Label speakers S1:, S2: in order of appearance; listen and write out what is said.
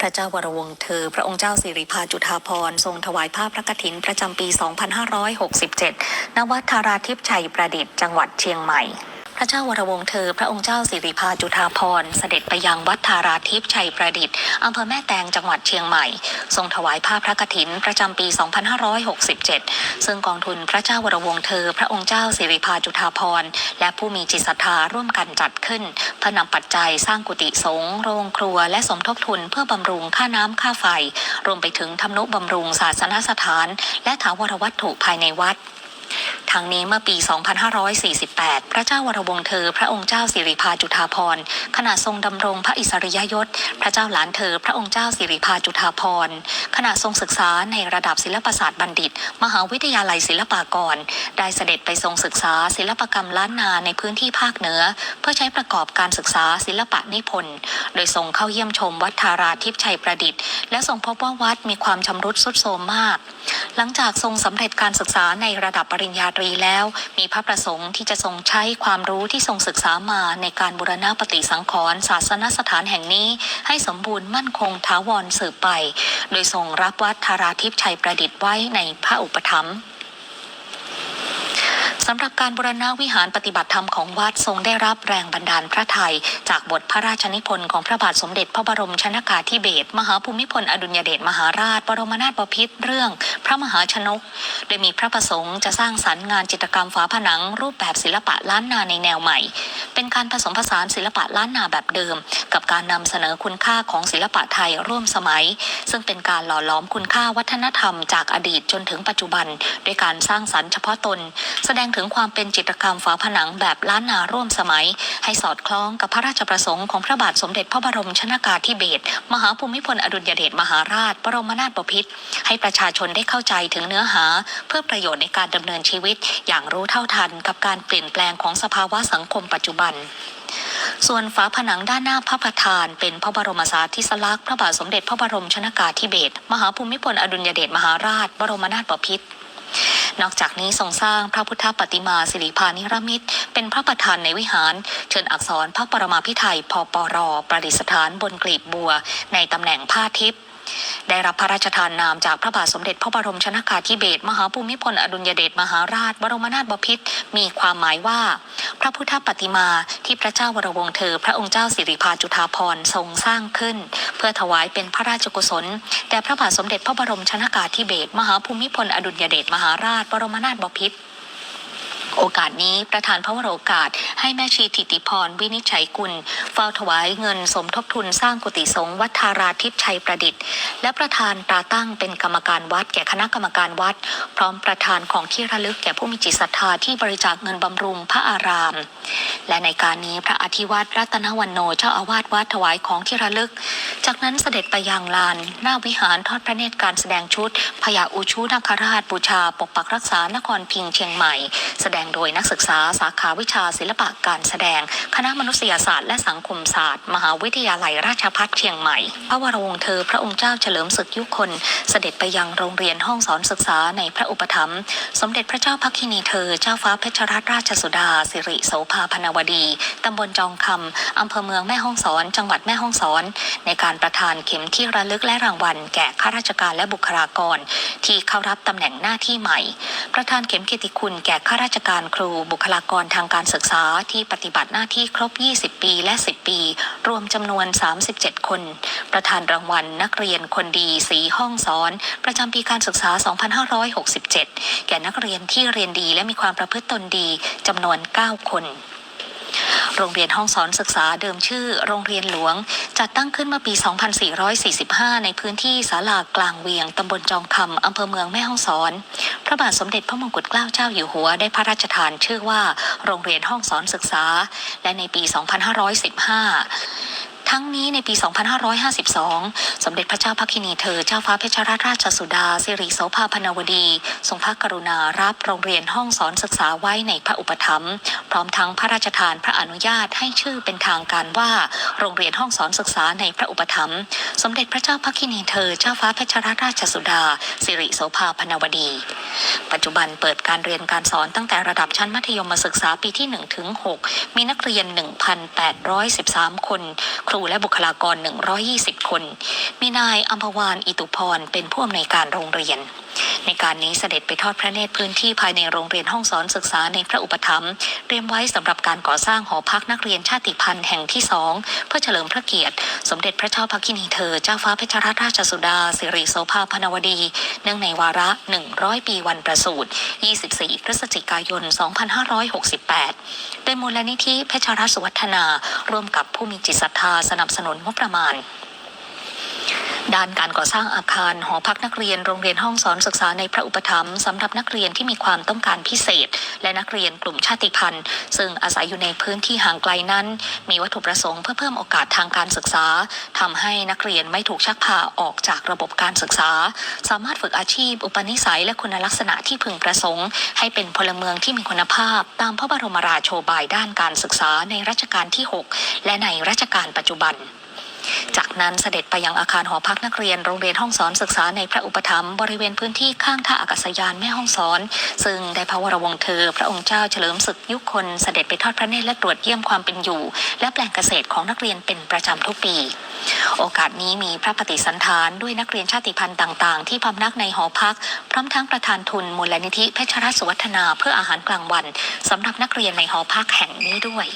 S1: พระเจ้าวรวงศ์เธอ พระองค์เจ้าสิริพาจุฑาภรณ์ทรงถวายผ้าพระกฐินประจำปี 2567 ณ วัดธาราทิพย์ชัยประดิษฐ์ จังหวัดเชียงใหม่ ระเจ้าวรวงศ์เธอ พระองค์เจ้าสิริพาจุฑาภรเสด็จไปยังวัดธาราทิพย์ชัยประดิษฐ์อำเภอแม่แตงจังหวัดเชียงใหม่ ทรงถวายผ้าพระกฐินประจำปี 2567 ซึ่งกองทุนพระเจ้าวรวงศ์เธอ พระองค์เจ้าสิริพาจุฑาภรและผู้มีจิตศรัทธาร่วมกันจัดขึ้นเพื่อนำปัจจัยสร้างกุฏิสงฆ์โรงครัว และสมทบทุนเพื่อบำรุงค่าน้ำค่าไฟ รวมไปถึงทำนุบำรุงศาสนสถาน และถาวรวัตถุภายในวัด ทางนี้เมื่อปี 2548 พระเจ้าวรวงเธอ พระองค์เจ้าสิริพาจุฑาภรณ์ขณะทรงดำรงพระอิสริยยศ พระเจ้าหลานเธอ พระองค์เจ้าสิริพาจุฑาภรณ์ขณะทรงศึกษาในระดับศิลปศาสตร์บัณฑิต มหาวิทยาลัยศิลปากร ได้เสด็จไปทรงศึกษาศิลปกรรมล้านนาในพื้นที่ภาคเหนือ เพื่อใช้ประกอบการศึกษาศิลปะนิพนธ์ โดยทรงเข้าเยี่ยมชมวัดธาราทิพย์ชัยประดิษฐ์ และทรงพบว่าวัดมีความชำรุดทรุดโทรมมาก หลังจากทรงสำเร็จการศึกษาในระดับปริญญาตรีแล้ว มีพระประสงค์ที่จะทรงใช้ความรู้ที่ทรงศึกษามาในการบูรณะปฏิสังขรณ์ศาสนสถานแห่งนี้ ให้สมบูรณ์มั่นคงถาวรสืบไป โดยทรงรับวัดธาราทิพย์ชัยประดิษฐ์ไว้ในพระอุปถัมภ์ สำหรับการบูรณะวิหารปฏิบัติธรรมของวัดทรงได้รับแรงบันดาลพระไทย จากบทพระราชนิพนธ์ของพระบาทสมเด็จพระบรมชนากาธิเบศรมหาภูมิพลอดุลยเดชมหาราช บรมนาถบพิตรเรื่อง พระมหาชนก โดยมีพระประสงค์จะสร้างสรรค์งานจิตรกรรมฝาผนัง รูปแบบศิลปะล้านนาในแนวใหม่ เป็นการผสมผสานศิลปะล้านนาแบบเดิม กับการนำเสนอคุณค่าของศิลปะไทยร่วมสมัย ซึ่งเป็นการหล่อหลอมคุณค่าวัฒนธรรมจากอดีตจนถึงปัจจุบัน ด้วยการสร้างสรรค์เฉพาะตน แสดงถึงความเป็นจิตรกรรมฝาผนังแบบล้านนาร่วมสมัย ให้สอดคล้องกับพระราชประสงค์ของพระบาทสมเด็จพระบรมชนากาธิเบศรมหาภูมิพลอดุลยเดชมหาราช บรมนาถบพิตรให้ประชาชนได้เข้าใจถึงเนื้อหา เพื่อประโยชน์ในการดำเนินชีวิต อย่างรู้เท่าทันกับการเปลี่ยนแปลงของสภาวะสังคมปัจจุบันส่วนฝาผนังด้านหน้าพระประธานเป็นพระบรมสารีสลักษณ์พระบาทสมเด็จพระบรมชนากาธิเบศรมหาภูมิพลอดุลยเดชมหาราช บรมนาถบพิตร นอกจากนี้ทรงสร้างพระพุทธปฏิมาสิริพานิรมิตร เป็นพระประธานในวิหาร เชิญอักษรพระปรมาภิไธยพปรประดิษฐานบนกลีบบัว ในตำแหน่งผ้าทิพย์ได้รับพระราชทานนามจากพระบาทสมเด็จพระบรมชนากาธิเบศรมหาภูมิพลอดุลยเดชมหาราช บรมนาถบพิตรมีความหมายว่า พระพุทธปฏิมาที่พระเจ้าวรวงเธอ พระองค์เจ้าสิริพาจุฑาภรณ์ทรงสร้างขึ้น เพื่อถวายเป็นพระราชกุศลแด่พระบาทสมเด็จพระบรมชนากาธิเบศรมหาภูมิพลอดุลยเดชมหาราช บรมนาถบพิตร โอกาสนี้ประธานพระวโรกาส ให้แม่ชีทิติพรวินิจฉัยกุล เฝ้าถวายเงินสมทบทุนสร้างกุฏิสงฆ์วัดธาราทิพย์ชัยประดิษฐ์ และประธานตราตั้งเป็นกรรมการวัดแก่คณะกรรมการวัด พร้อมประธานของที่ระลึกแก่ผู้มีจิตศรัทธาที่บริจาคเงินบำรุงพระอาราม และในการนี้พระอธิวัตรรัตนวันโนเจ้าอาวาสวัดถวายของที่ระลึก จากนั้นเสด็จไปยังลาน หน้าวิหารทอดพระเนตรการแสดงชุดพญาอุชูนาคราชบูชาปกปักรักษานครพิงเชียงใหม่ แสดงโดยนักศึกษาสาขาวิชาศิลปะการแสดง คณะมนุษยศาสตร์และสังคมศาสตร์ มหาวิทยาลัยราชภัฏเชียงใหม่ พระวรวงศ์เธอพระองค์เจ้าเฉลิมศึกยุคน เสด็จไปยังโรงเรียนห้องสอนศึกษาในพระอุปถัมภ์สมเด็จพระเจ้าพักคินีเธอเจ้าฟ้าเพชรรัตนราชสุดา สิริโสภาพนวดี ตำบลจองคำอำเภอเมืองแม่ฮ่องสอน จังหวัดแม่ฮ่องสอน ในการประทานเข็มที่ระลึกและรางวัล แก่ข้าราชการและบุคลากร ที่เข้ารับตำแหน่งหน้าที่ใหม่ ประธานเข็มเกียรติคุณแก่ข้าราชการครูบุคลากรทางการศึกษาที่ปฏิบัติหน้าที่ครบ 20 ปีและ 10 ปี รวมจำนวน 37 คน ประธานรางวัลนักเรียนคนดีสีห้องสอน ประจำปีการศึกษา 2567 แก่นักเรียนที่เรียนดีและมีความประพฤติตนดีจำนวน 9 คน โรงเรียนห้องสอนศึกษาเดิมชื่อ โรงเรียนหลวง จัดตั้งขึ้นเมื่อปี 2445 ในพื้นที่ศาลากลางเวียงตำบลจองคำอำเภอเมืองแม่ห้องสอน พระบาทสมเด็จพระมงกุฎเกล้าเจ้าอยู่หัวได้พระราชทานชื่อว่า โรงเรียนห้องสอนศึกษา และในปี 2515 ทั้งนี้ในปี 2552 สมเด็จพระเจ้าพักคินีเธอเจ้าฟ้าเพชรราชราชสุดา สิริโสภาพนวดี ทรงพระกรุณารับโรงเรียนห้องสอนศึกษาไว้ในพระอุปถัมภ์พร้อมทั้งพระราชทานพระอนุญาตให้ชื่อเป็นทางการว่า โรงเรียนห้องสอนศึกษาในพระอุปถัมภ์สมเด็จพระเจ้าพักคินีเธอเจ้าฟ้าเพชรราชราชสุดา สิริโสภาพนวดี ปัจจุบันเปิดการเรียนการสอนตั้งแต่ระดับชั้นมัธยมศึกษาปีที่1ถึง6มีนักเรียน 1,813 คนครูและบุคลากร 120 คน มีนายอัมพวานอิตุพร เป็นผู้อำนวยการโรงเรียน ในการนี้เสด็จไปทอดพระเนตรพื้นที่ภายในโรงเรียนห้องสอนศึกษาในพระอุปถัมภ์เตรียมไว้สำหรับการก่อสร้างหอพักนักเรียนชาติพันธุ์แห่งที่สองเพื่อเฉลิมพระเกียรติ สมเด็จพระเจ้าพักคินีเธอเจ้าฟ้าเพชรรัตนราชสุดา สิริโสภาพนวดี เนื่องในวาระ 100 ปีวันประสูติ24 พฤศจิกายน 2568 โดยมูลนิธิเพชรรัตนสุวัฒนา ร่วมกับผู้มีจิตศรัทธาสนับสนุนงบประมาณ ด้านการก่อสร้างอาคารหอพักนักเรียนโรงเรียนห้องสอนศึกษาในพระอุปถัมภ์สำหรับนักเรียนที่มีความต้องการพิเศษ และนักเรียนกลุ่มชาติพันธุ์ ซึ่งอาศัยอยู่ในพื้นที่ห่างไกลนั้น มีวัตถุประสงค์เพื่อเพิ่มโอกาสทางการศึกษาทำให้นักเรียนไม่ถูกชักพาออกจากระบบการศึกษา สามารถฝึกอาชีพ อุปนิสัยและคุณลักษณะที่พึงประสงค์ ให้เป็นพลเมืองที่มีคุณภาพ ตามพระบรมราโชบายด้านการศึกษาในรัชกาลที่ 6 และในรัชกาลปัจจุบัน จากนั้นเสด็จไปยังอาคารหอพักนักเรียนโรงเรียนห้องสอนศึกษาในพระอุปถัมภ์บริเวณพื้นที่ข้างท่าอากาศยานแม่ห้องสอน ซึ่งได้พระวรวงเธอ พระองค์เจ้าเฉลิมศึกยุคนเสด็จไปทอดพระเนตรและตรวจเยี่ยมความเป็นอยู่ และแปลงเกษตรของนักเรียนเป็นประจำทุกปี โอกาสนี้มีพระปฏิสันฐานด้วยนักเรียนชาติพันธุ์ต่าง ๆ ที่พำนักในหอพัก พร้อมทั้งประธานทุนมูลนิธิเพชรรัตน์สุวัฒนาเพื่ออาหารกลางวันสำหรับนักเรียนในหอพักแห่งนี้ด้วย